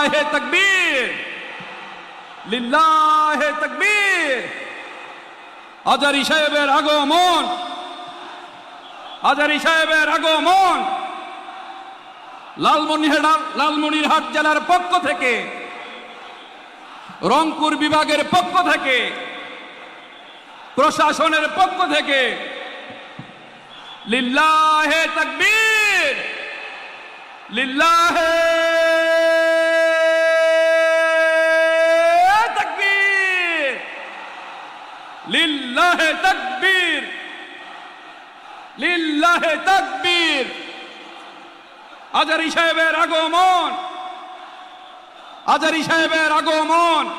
তকবীর। লিল্লাহে তকবীর। আজারি সাহেবের আগমন। আজারি সাহেবের আগমন। লালমনিরহাট লালমনিরহাট জেলার পক্ষ থেকে, রংপুর বিভাগের পক্ষ থেকে, প্রশাসনের পক্ষ থেকে, লিল্লাহে তকবীর। লিল্লাহে তকবীর লিল্লাহে তকবীর। লিল্লাহে তকবীর। আজারি সাহেবের আগমন। আজারি সাহেবের আগমন।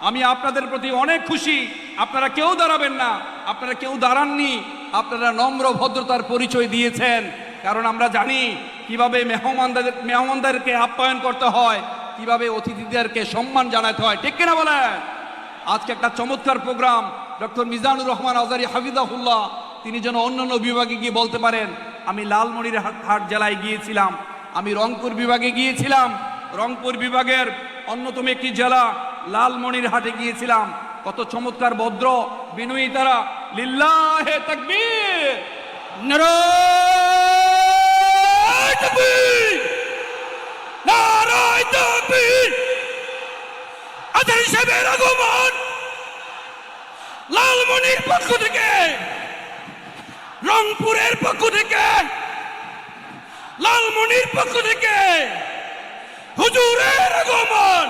আমি আপনাদের প্রতি অনেক খুশি। আপনারা কেউ দাঁড়াবেন না। আপনারা কেউ দাঁড়াননি। আপনারা নম্র ভদ্রতার পরিচয় দিয়েছেন। কারণ আমরা জানি কীভাবে মেহমানদের মেহমানদেরকে আপ্যায়ন করতে হয়, কীভাবে অতিথিদেরকে সম্মান জানাতে হয়। ঠিক কিনা বলেন? আজকে একটা চমৎকার প্রোগ্রাম। ডক্টর মিজানুর রহমান আজারি হাফিজাহুল্লাহ, তিনি যেন অন্যান্য বিভাগে গিয়ে বলতে পারেন, আমি লালমনির হাট জেলায় গিয়েছিলাম, আমি রংপুর বিভাগে গিয়েছিলাম, রংপুর বিভাগের অন্যতম একটি জেলা লালমনির হাটে গিয়েছিলাম। কত চমৎকার ভদ্র বিনয়ী তারা লিল্লাহে তাকবীর! আগমন! লালমনির পক্ষ থেকে, রংপুরের পক্ষ থেকে, লালমনির পক্ষ থেকে, হুজুরের আগমন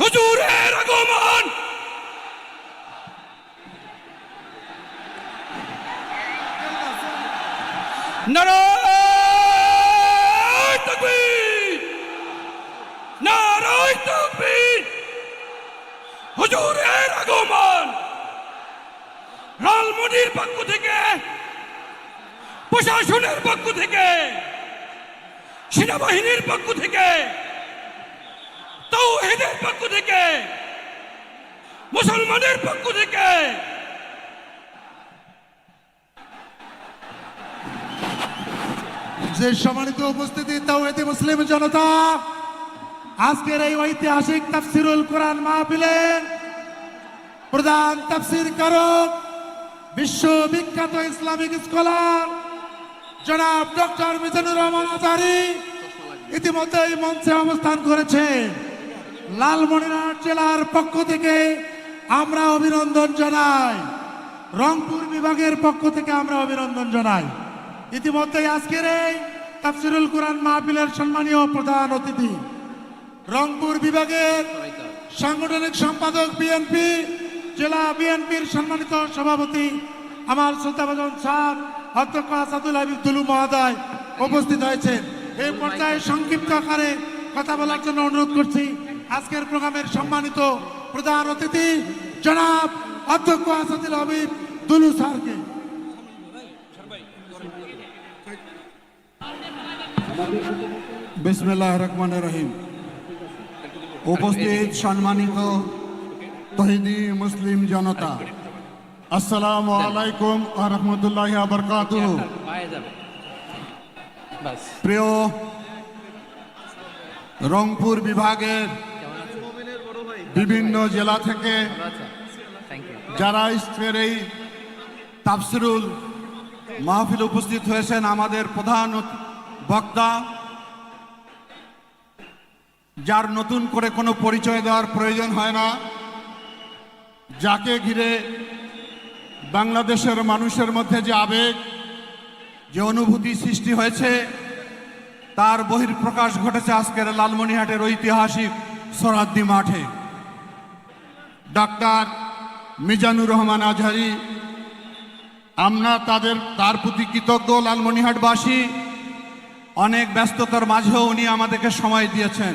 হুজুরের আগমন। নারায় তাকবীর, নারায় হুজুরের আগমন। লালমনির পক্ষ থেকে, প্রশাসনের পক্ষ থেকে, সেনাবাহিনীর পক্ষ থেকে, তৌহিদের পক্ষ থেকে, মুসলমানের পক্ষ থেকে। যে সম্মানিত উপস্থিতি তাওহিদি মুসলিম জনতা, আজকের এই ঐতিহাসিক তাফসিরুল কোরআন মাহফিলে প্রধান তাফসির কারক বিশ্ববিখ্যাত ইসলামিক স্কলার জনাব ডক্টর মিজানুর রহমান আজারি ইতিমধ্যেই মঞ্চে অবস্থান করেছেন লালমনিরহাট জেলার পক্ষ থেকে আমরা অভিনন্দন জানাই। রংপুর বিভাগের পক্ষ থেকে আমরা অভিনন্দন জানাই। ইতিমধ্যে আজকের এই তাফসিরুল কোরআন মাহফিলের সম্মানীয় প্রধান অতিথি রংপুর বিভাগের সাংগঠনিক সম্পাদক বিএনপি জেলা বিএনপির সম্মানিত সভাপতি আমার শ্রদ্ধাভাজন স্যার অধ্যক্ষ আসাদুল হাবিব দুলু মহোদয় উপস্থিত হয়েছেন। এই পর্যায়ে সংক্ষিপ্ত আকারে কথা বলার জন্য অনুরোধ করছি। আজকের প্রোগ্রামের সম্মানিত প্রধান অতিথি জনাব অধ্যক্ষ আসাদুল হাবিব দুলু স্যারকে। বিসমিল্লাহ রহমান রহিম। উপস্থিত সম্মানিত তহিদি মুসলিম জনতা। আসসালামু আলাইকুম রহমতুল্লাহ বরকাত পায়ে প্রিয় রংপুর বিভাগের বিভিন্ন জেলা থেকে যারা আজকের এই তাফসিরুল মাহফিল উপস্থিত হয়েছেন আমাদের প্রধান বক্তা, যার নতুন করে কোনো পরিচয় দেওয়ার প্রয়োজন হয় না। যাকে ঘিরে বাংলাদেশের মানুষের মধ্যে যে আবেগ, যে অনুভূতি সৃষ্টি হয়েছে, তার বহির্প্রকাশ ঘটেছে আজকের লালমনিহাটের ঐতিহাসিক সরাদ্দি মাঠে। ডাক্তার মিজানুর রহমান আজহারি, আমরা তাদের, তার প্রতি কৃতজ্ঞ লালমনিহাটবাসী অনেক ব্যস্ততার মাঝেও উনি আমাদেরকে সময় দিয়েছেন।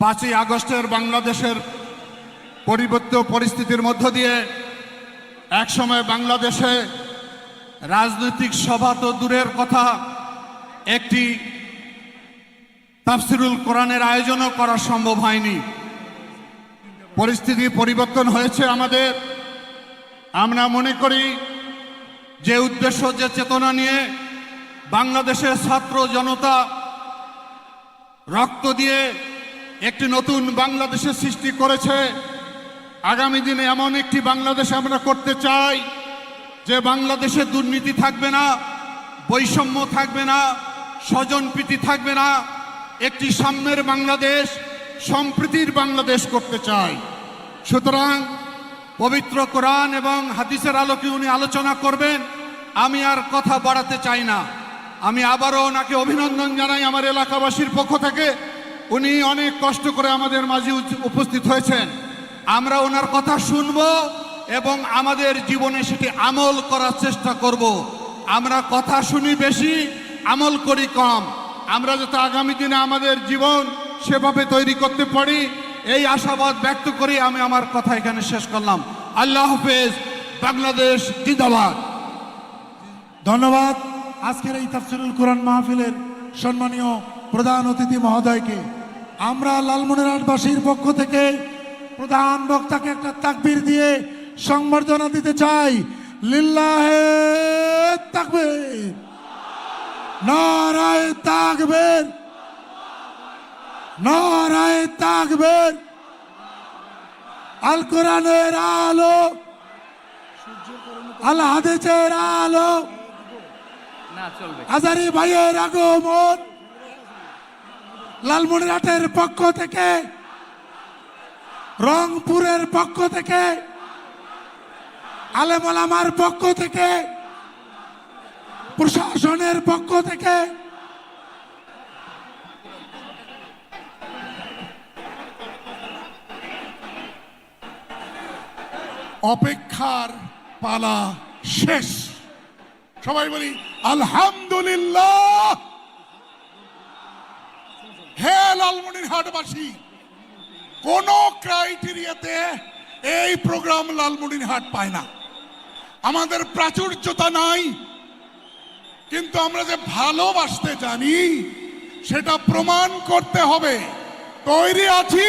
পাঁচই আগস্টের বাংলাদেশের পরিবর্তিত পরিস্থিতির মধ্য দিয়ে একসময় বাংলাদেশে রাজনৈতিক সভা তো দূরের কথা, একটি তাফসিরুল কোরআনের আয়োজনও করা সম্ভব হয়নি। পরিস্থিতি পরিবর্তন হয়েছে আমাদের। আমরা মনে করি যে উদ্দেশ্য, যে চেতনা নিয়ে বাংলাদেশের ছাত্র জনতা রক্ত দিয়ে একটি নতুন বাংলাদেশের সৃষ্টি করেছে। আগামী দিনে এমন একটি বাংলাদেশ আমরা করতে চাই, যে বাংলাদেশে দুর্নীতি থাকবে না, বৈষম্য থাকবে না, স্বজনপ্রীতি থাকবে না, একটি সাম্যের বাংলাদেশ, সম্প্রীতির বাংলাদেশ করতে চাই। সুতরাং পবিত্র কোরআন এবং হাদিসের আলোকে উনি আলোচনা করবেন, আমি আর কথা বাড়াতে চাই না। আমি আবারও ওনাকে অভিনন্দন জানাই আমার এলাকাবাসীর পক্ষ থেকে। উনি অনেক কষ্ট করে আমাদের মাঝে উপস্থিত হয়েছেন। আমরা ওনার কথা শুনব এবং আমাদের জীবনে সেটি আমল করার চেষ্টা করব। আমরা কথা শুনি বেশি, আমল করি কম। আমরা যাতে আগামী দিনে আমাদের জীবন সেভাবে তৈরি করতে পারি, এই আশাবাদ ব্যক্ত করি আমি আমার কথা এখানে শেষ করলাম। আল্লাহ হাফেজ, বাংলাদেশ জিন্দাবাদ। ধন্যবাদ। আজকের এই তাফসিরুল কোরআন মাহফিলের সম্মানীয় প্রধান অতিথি মহোদয়কে। আমরা লালমনিরহাটবাসীর পক্ষ থেকে প্রধান বক্তাকে একটা তাকবীর দিয়ে সংবর্ধনা দিতে চাই। লিল্লাহে তাকবীর। নারায় তাকবীর। নারায় তাকবীর। আল কোরআনের আলো। আল হাদিসের আলো। হাজারি ভাইয়ের আগমন। লালমনিরহাটের পক্ষ থেকে রংপুরের পক্ষ থেকে, আলেমালামার পক্ষ থেকে, প্রশাসনের পক্ষ থেকে, অপেক্ষার পালা শেষ। সবাই বলি, আলহামদুলিল্লাহ। হে লালমনিরহাটবাসী কোন ক্রাইটেরিয়াতে এই প্রোগ্রাম লালমুড়ির হাট পায় না। আমাদের প্রাচুর্যতা নাই, কিন্তু আমরা যে ভালোবাসতে জানি, সেটা প্রমাণ করতে হবে। তৈরি আছি।